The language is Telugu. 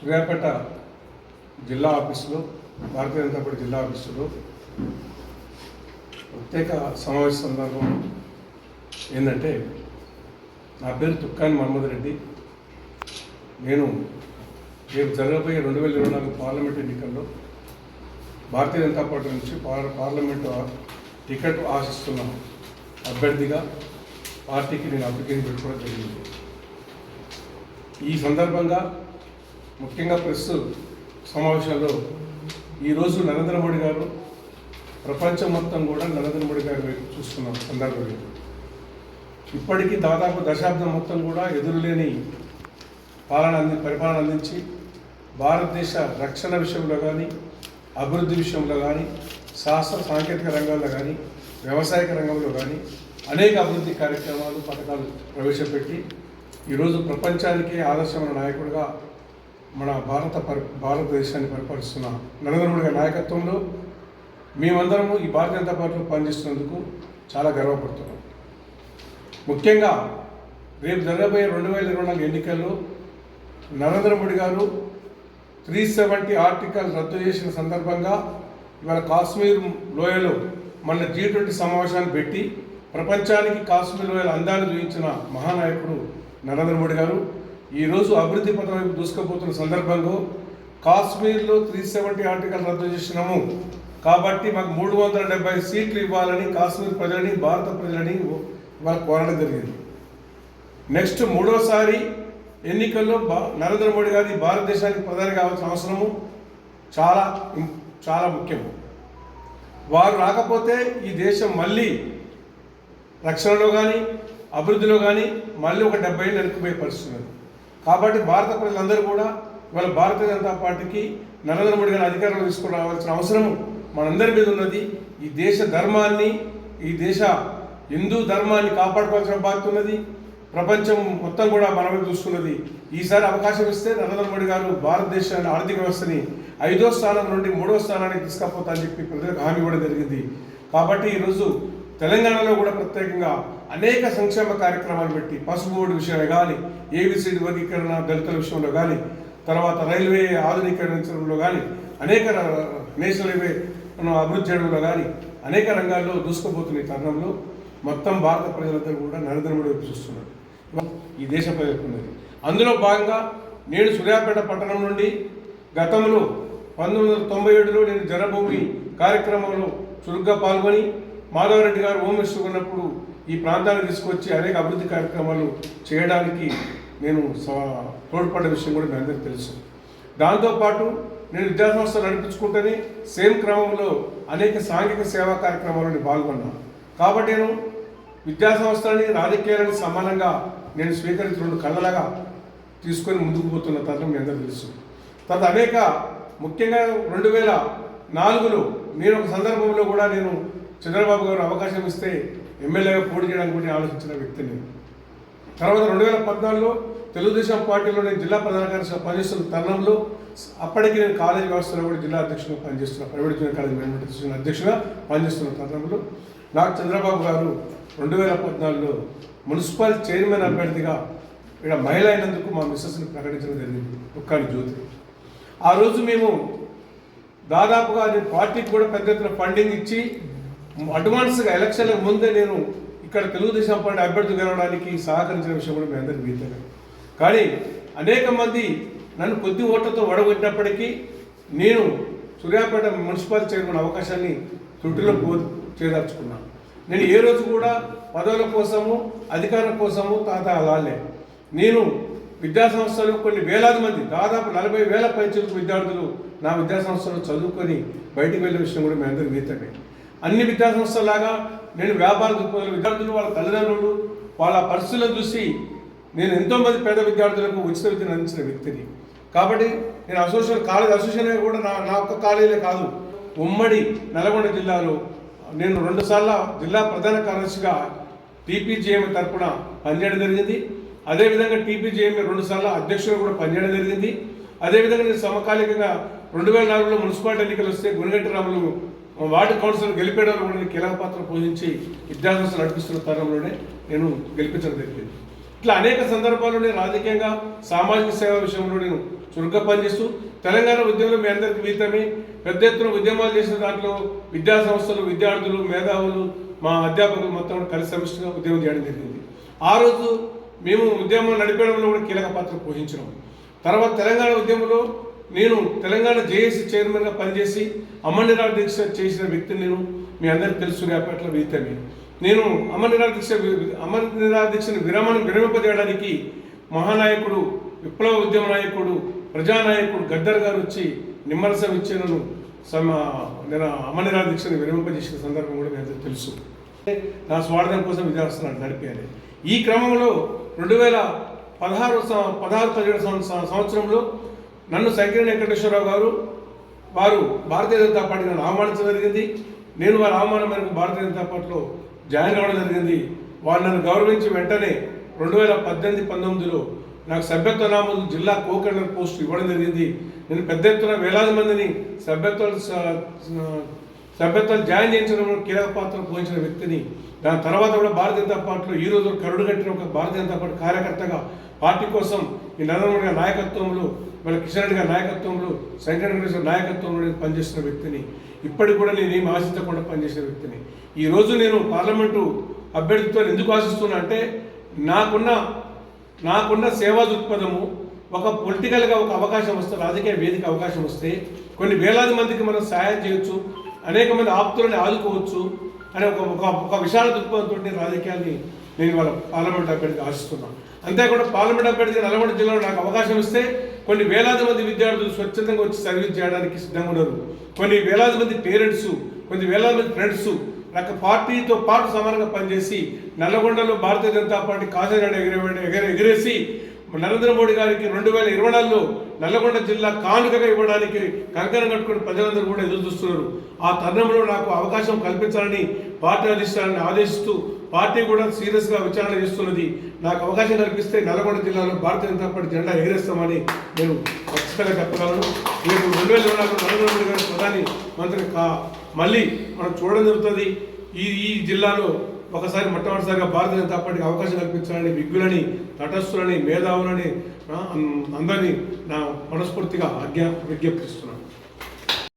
సూర్యాపేట జిల్లా ఆఫీసులో భారతీయ జనతా పార్టీ జిల్లా ఆఫీసులో ప్రత్యేక సమావేశ సందర్భం ఏంటంటే నా పేరు తుక్కాని మహమ్మద్ రెడ్డి. నేను రేపు జరగబోయే రెండు వేల ఇరవై నాలుగు పార్లమెంట్ ఎన్నికల్లో భారతీయ జనతా పార్టీ నుంచి పార్- పార్లమెంట్ టికెట్ ఆశిస్తున్న అభ్యర్థిగా పార్టీకి నేను అప్లికేషన్ పెట్టుకోవడం జరిగింది. ఈ సందర్భంగా ముఖ్యంగా ప్రెస్ సమావేశాల్లో ఈరోజు నరేంద్ర మోడీ గారు ప్రపంచం మొత్తం కూడా నరేంద్ర మోడీ గారి వైపు చూస్తున్నాం సందర్భం ఇప్పటికీ దాదాపు దశాబ్దం మొత్తం కూడా ఎదురులేని పాలన అంది పరిపాలన అందించి భారతదేశ రక్షణ విషయంలో కానీ అభివృద్ధి విషయంలో కానీ శాస్త్ర సాంకేతిక రంగాల్లో కానీ వ్యవసాయక రంగంలో కానీ అనేక అభివృద్ధి కార్యక్రమాలు పథకాలు ప్రవేశపెట్టి ఈరోజు ప్రపంచానికి ఆదర్శమైన నాయకుడిగా మన భారత పరి భారతదేశాన్ని పరిపాలిస్తున్న నరేంద్ర మోడీ గారి నాయకత్వంలో మేమందరము ఈ భారతీయ జనతా పార్టీలో పనిచేస్తున్నందుకు చాలా గర్వపడుతున్నాం. ముఖ్యంగా రేపు జరగబోయే రెండు వేల ఇరవై నాలుగు ఎన్నికల్లో నరేంద్ర మోడీ గారు త్రీ సెవెంటీ ఆర్టికల్ రద్దు చేసిన సందర్భంగా ఇవాళ కాశ్మీర్ లోయలో మన జీ ట్వంటీ సమావేశాన్ని పెట్టి ప్రపంచానికి కాశ్మీర్ లోయల అందాన్ని చూపించిన మహానాయకుడు నరేంద్ర మోడీ గారు ఈరోజు అభివృద్ధి పథం వైపు దూసుకుపోతున్న సందర్భంలో కాశ్మీర్లో త్రీ సెవెంటీ ఆర్టికల్ రద్దు చేసినాము. కాబట్టి మాకు మూడు వందల డెబ్బై సీట్లు ఇవ్వాలని కాశ్మీర్ ప్రజలని భారత ప్రజలని వాళ్ళకి కోరడం జరిగింది. నెక్స్ట్ మూడోసారి ఎన్నికల్లో నరేంద్ర మోడీ గారి భారతదేశానికి ప్రధాని కావాల్సిన అవసరము చాలా చాలా ముఖ్యం వారు రాకపోతే ఈ దేశం మళ్ళీ రక్షణలో కానీ అభివృద్ధిలో కానీ మళ్ళీ ఒక డెబ్బై ఏళ్ళు వెనుకపోయే పరిస్థితి కాబట్టి భారత ప్రజలందరూ కూడా ఇవాళ భారతీయ జనతా పార్టీకి నరేంద్ర మోడీ గారి అధికారంలో తీసుకుని రావాల్సిన అవసరం మనందరి మీద ఉన్నది. ఈ దేశ ధర్మాన్ని ఈ దేశ హిందూ ధర్మాన్ని కాపాడుకోవాల్సిన బాధ్యత ఉన్నది. ప్రపంచం మొత్తం కూడా మనమే చూస్తున్నది. ఈసారి అవకాశం ఇస్తే నరేంద్ర మోడీ గారు భారతదేశాన్ని ఆర్థిక వ్యవస్థని ఐదో స్థానం నుండి మూడో స్థానానికి తీసుకపోతా అని చెప్పి ప్రజలకు హామీ ఇవ్వడం జరిగింది. కాబట్టి ఈరోజు తెలంగాణలో కూడా ప్రత్యేకంగా అనేక సంక్షేమ కార్యక్రమాలు పెట్టి పసుపు బోర్డు విషయమే కానీ ఏబిసిడి వర్గీకరణ దళితుల విషయంలో కానీ తర్వాత రైల్వే ఆధునీకరించడంలో కానీ అనేక నేషనల్ హైవే మనం అభివృద్ధి చేయడంలో కానీ అనేక రంగాల్లో దూసుకుపోతున్న ఈ తరుణంలో మొత్తం భారత ప్రజలందరూ కూడా నరేంద్ర మోడీ చూస్తున్నారు. ఈ దేశ ప్రజలకున్నది అందులో భాగంగా నేను సూర్యాపేట పట్టణం నుండి గతంలో పంతొమ్మిది వందల తొంభై ఏడులో నేను జనభూమి కార్యక్రమంలో చురుగ్గా పాల్గొని మాధవరెడ్డి గారు హోమ్ మినిస్టర్ ఉన్నప్పుడు ఈ ప్రాంతాన్ని తీసుకొచ్చి అనేక అభివృద్ధి కార్యక్రమాలు చేయడానికి నేను స- తోడ్పడ్డ విషయం కూడా మీ అందరికీ తెలుసు. దాంతోపాటు నేను విద్యాసంస్థలు నడిపించుకుంటేనే సేమ్ క్రమంలో అనేక సాంఘిక సేవా కార్యక్రమాలను పాల్గొన్నాను. కాబట్టి నేను విద్యాసంస్థలని రాజకీయాలని సమానంగా నేను స్వీకరించి రెండు కళ్ళలాగా తీసుకొని ముందుకు పోతున్న తరుణం మీ అందరూ తెలుసు. తర్వాత అనేక ముఖ్యంగా రెండు వేల నాలుగులో నేను ఒక సందర్భంలో కూడా నేను చంద్రబాబు గారు అవకాశం ఇస్తే ఎమ్మెల్యేగా పోటీ చేయడానికి కూడా ఆలోచించిన వ్యక్తిని. తర్వాత రెండు వేల పద్నాలుగులో తెలుగుదేశం పార్టీలో నేను జిల్లా ప్రధాన కార్యదర్శిగా పనిచేస్తున్న తరుణంలో అప్పటికి నేను కాలేజ్ వ్యవస్థలో కూడా జిల్లా అధ్యక్షుడిగా పనిచేస్తున్న private junior college management association అధ్యక్షుడిగా పనిచేస్తున్న తరుణంలో నాకు చంద్రబాబు గారు రెండు వేల పద్నాలుగులో మున్సిపల్ చైర్మన్ అభ్యర్థిగా ఇక్కడ మహిళ అయినందుకు మా మిస్సెస్ని ప్రకటించడం జరిగింది ఒక్కని జ్యోతి. ఆ రోజు మేము దాదాపుగా అది పార్టీకి కూడా పెద్ద ఎత్తున ఫండింగ్ ఇచ్చి అడ్వాన్స్గా ఎలక్షన్లకు ముందే నేను ఇక్కడ తెలుగుదేశం పార్టీ అభ్యర్థి గెలవడానికి సహకరించిన విషయం కూడా మీ అందరికీ మీతలే కానీ అనేక మంది నన్ను కొద్ది ఓట్లతో వడగొట్టినప్పటికీ నేను సూర్యాపేట మున్సిపల్ చైర్మన్ అవకాశాన్ని చుట్టూలో పో చేదార్చుకున్నాను నేను ఏ రోజు కూడా పదవుల కోసము అధికారం కోసము తాత అలాలే నేను విద్యా సంస్థలు కొన్ని వేలాది మంది దాదాపు నలభై వేల పైచలకు విద్యార్థులు నా విద్యా సంస్థలో చదువుకొని బయటికి వెళ్ళే విషయం కూడా మీ అందరికీ మీతమే అన్ని విద్యా సంస్థలాగా నేను వ్యాపార దృక్పథంలో విద్యార్థులు వాళ్ళ తల్లిదండ్రులు వాళ్ళ పరిస్థితులను చూసి నేను ఎంతోమంది పేద విద్యార్థులకు ఉచిత విద్యను అందించిన వ్యక్తిని. కాబట్టి నేను అసోసియేషన్ కాలేజ్ అసోసియేషన్ కూడా నా నా ఒక్క కాలేజీలే కాదు ఉమ్మడి నల్గొండ జిల్లాలో నేను రెండుసార్లు జిల్లా ప్రధాన కార్యదర్శిగా టీపీజీఎం తరపున పనిచేయడం జరిగింది. అదేవిధంగా టీపీజీఎం రెండుసార్లు అధ్యక్షుడు కూడా పనిచేయడం జరిగింది. అదేవిధంగా నేను సమకాలికంగా రెండు వేల నాలుగులో మున్సిపాలిటీ ఎన్నికలు వస్తే గుణగట్టి రాములు వార్డు కౌన్సిలర్ గెలిపేయడంలో కూడా కీలక పాత్ర పోషించి విద్యాసంస్థలు నడిపిస్తున్న తరంలోనే నేను గెలిపించడం జరిగింది. ఇట్లా అనేక సందర్భాల్లో నేను రాజకీయంగా సామాజిక సేవ విషయంలో నేను చురుగ్గా పనిచేస్తూ తెలంగాణ ఉద్యమంలో మీ అందరికీ వీతమే పెద్ద ఎత్తున ఉద్యమాలు చేసిన దాంట్లో విద్యా సంస్థలు విద్యార్థులు మేధావులు మా అధ్యాపకులు మొత్తం కలిసి సమిష్టిగా ఉద్యమం చేయడం జరిగింది. ఆ రోజు మేము ఉద్యమం నడిపేయడంలో కూడా కీలక పాత్ర పోషించినాం. తర్వాత తెలంగాణ ఉద్యమంలో నేను తెలంగాణ జేఏసీ చైర్మన్గా పనిచేసి అమరనిరాల దీక్ష చేసిన వ్యక్తిని నేను మీ అందరికీ తెలుసు రేపట్ల వీతమే నేను అమరనిరాల దీక్ష అమరనిరాల దీక్షను విరమణ విరమింపజేయడానికి మహానాయకుడు విప్లవ ఉద్యమ నాయకుడు ప్రజానాయకుడు గద్దర్ గారు వచ్చి నిమ్మరసం ఇచ్చి నన్ను సమ నేను అమరనిరాల దీక్షను విరమింపజేసిన సందర్భం కూడా మీ అందరికీ తెలుసు. నా స్వార్థం కోసం విద్యావసరాలు నడిపేయాలి ఈ క్రమంలో రెండు వేల పదహారు పదహారు పదిహేడు సంవత్సరంలో నన్ను శంకర వెంకటేశ్వరరావు గారు వారు భారతీయ జనతా పార్టీ నన్ను ఆహ్వానించడం జరిగింది. నేను వారి ఆహ్వానం మేరకు భారతీయ జనతా పార్టీలో జాయిన్ కావడం జరిగింది. వారు నన్ను గౌరవించి వెంటనే రెండు వేల పద్దెనిమిది పంతొమ్మిదిలో నాకు సభ్యత్వ నామోదు జిల్లా కోకర్నర్ పోస్ట్ ఇవ్వడం జరిగింది. నేను పెద్ద ఎత్తున వేలాది మందిని సభ్యత్వాలు సభ్యత్వాలు జాయిన్ చేయించడంలో కీలక పాత్ర పోషించిన వ్యక్తిని. దాని తర్వాత కూడా భారతీయ జనతా పార్టీలో ఈ రోజు కరుడు కట్టిన ఒక భారతీయ జనతా పార్టీ కార్యకర్తగా పార్టీ కోసం ఈ నరేంద్ర మోడీ నాయకత్వంలో వాళ్ళ కిషన్ రెడ్డి గారి నాయకత్వంలో శంకర వెంకటేశ్వర నాయకత్వంలో నేను పనిచేసిన వ్యక్తిని ఇప్పటికి కూడా నేను ఏమి ఆశించకుండా పనిచేసిన వ్యక్తిని. ఈ రోజు నేను పార్లమెంటు అభ్యర్థితో ఎందుకు ఆశిస్తున్నా అంటే నాకున్న నాకున్న సేవా దృక్పథము ఒక పొలిటికల్గా ఒక అవకాశం వస్తే రాజకీయ వేదిక అవకాశం వస్తే కొన్ని వేలాది మందికి మనం సహాయం చేయొచ్చు అనేక మంది ఆప్తులని ఆదుకోవచ్చు అనే ఒక ఒక ఒక విశాల దృక్పథంతో రాజకీయాన్ని నేను వాళ్ళ పార్లమెంట్ అభ్యర్థిగా ఆశిస్తున్నాను అంతేకాకుండా పార్లమెంట్ అభ్యర్థిగా నల్గొండ జిల్లాలో నాకు అవకాశం ఇస్తే కొన్ని వేలాది మంది విద్యార్థులు స్వచ్ఛందంగా వచ్చి సర్వీస్ చేయడానికి సిద్ధంగా ఉన్నారు. కొన్ని వేలాది మంది పేరెంట్స్ కొన్ని వేలాది మంది ఫ్రెండ్స్ నాకు పార్టీతో పాటు సమానంగా పనిచేసి నల్లగొండలో భారతీయ జనతా పార్టీ కాజానాడు ఎగర ఎగిరేసి నరేంద్ర మోడీ గారికి రెండు వేల ఇరవై నాలుగులో నల్లగొండ జిల్లా కానుకగా ఇవ్వడానికి కంకణం కట్టుకుని ప్రజలందరూ కూడా ఎదురు చూస్తున్నారు. ఆ తరుణంలో నాకు అవకాశం కల్పించాలని పార్టీ అధిష్టానాన్ని ఆదేశిస్తూ పార్టీ కూడా సీరియస్గా విచారణ చేస్తున్నది. నాకు అవకాశం కల్పిస్తే నల్గొండ జిల్లాలో భారతీయ జనతా పార్టీ జెండా ఎగిరేస్తామని నేను ఖచ్చితంగా చెప్పగలను. రేపు రెండు వేల ఇరవై నాలుగు నరేంద్ర మోడీ గారి ప్రధాని మంత్రి కా మళ్ళీ మనం చూడడం జరుగుతుంది. ఈ ఈ జిల్లాలో ఒకసారి మొట్టమొదటిసారిగా భారతీయ జనతా పార్టీకి అవకాశం కల్పించాలని విజ్ఞులని తటస్థులని మేధావులని అందరినీ నా మనస్ఫూర్తిగా ఆజ్ఞ విజ్ఞప్తిస్తున్నాను.